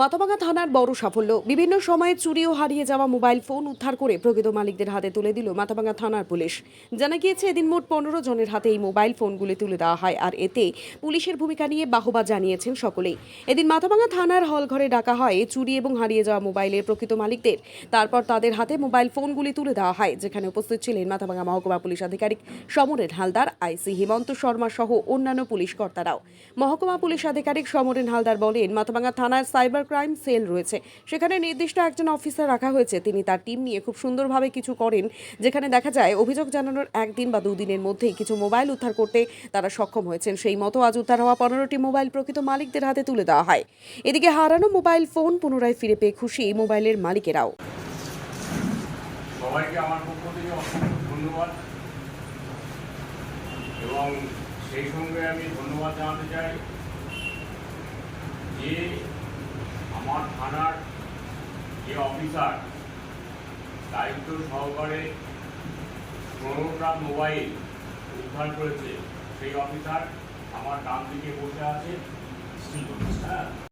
মাথাভাঙা থানার বড় সাফল্য। বিভিন্ন সময়ে চুরি ও হারিয়ে যাওয়া মোবাইল ফোন উদ্ধার করে প্রকৃত মালিকদের হাতে তুলে দিল মাথাভাঙা থানার পুলিশ। জানা গিয়েছে, এদিন মোট পনেরো জনের হাতে এই মোবাইল ফোনগুলি তুলে দেওয়া হয় আর এতে পুলিশের ভূমিকা নিয়ে বাহবা জানিয়েছেন সকলেই। এদিন মাথাভাঙা থানার হল ঘরে ডাকা হয় চুরি এবং হারিয়ে যাওয়া মোবাইলের প্রকৃত মালিকদের। তারপর তাদের হাতে মোবাইল ফোনগুলি তুলে দেওয়া হয়, যেখানে উপস্থিত ছিলেন মাথাভাঙা মহকুমা পুলিশ আধিকারিক সমরেন হালদার, আইসি হিমন্ত শর্মা সহ অন্যান্য পুলিশ কর্তারাও। মহকুমা পুলিশ আধিকারিক সমরেন হালদার বলেন মাথাভাঙা থানার সাইবার ক্রাইম সেল রয়েছে। সেখানে নির্দিষ্ট একজন অফিসার রাখা হয়েছে। তিনি তার টিম নিয়ে খুব সুন্দরভাবে কিছু করেন, যেখানে দেখা যায় অভিযোগ জানানোর একদিন বা দুদিনের মধ্যেই কিছু মোবাইল উদ্ধার করতে তারা সক্ষম হয়েছেন। সেই মতো আজ উদ্ধার হওয়া পনেরোটি মোবাইল প্রকৃত মালিকদের হাতে তুলে দেওয়া হয়। এদিকে হারানো মোবাইল ফোন পুনরায় ফিরে পেয়ে খুশি এই মোবাইলের মালিকেরাও। সবাইকে আমার পক্ষ থেকে অসংখ্য ধন্যবাদ। এবং সেই সঙ্গে আমি ধন্যবাদ জানাতে চাই যে আমার থানার যে অফিসার, দায়িত্ব সহকারে পনেরোটা মোবাইল উদ্ধার করেছে, সেই অফিসার আমার ডান দিকে বসে আছে। হ্যাঁ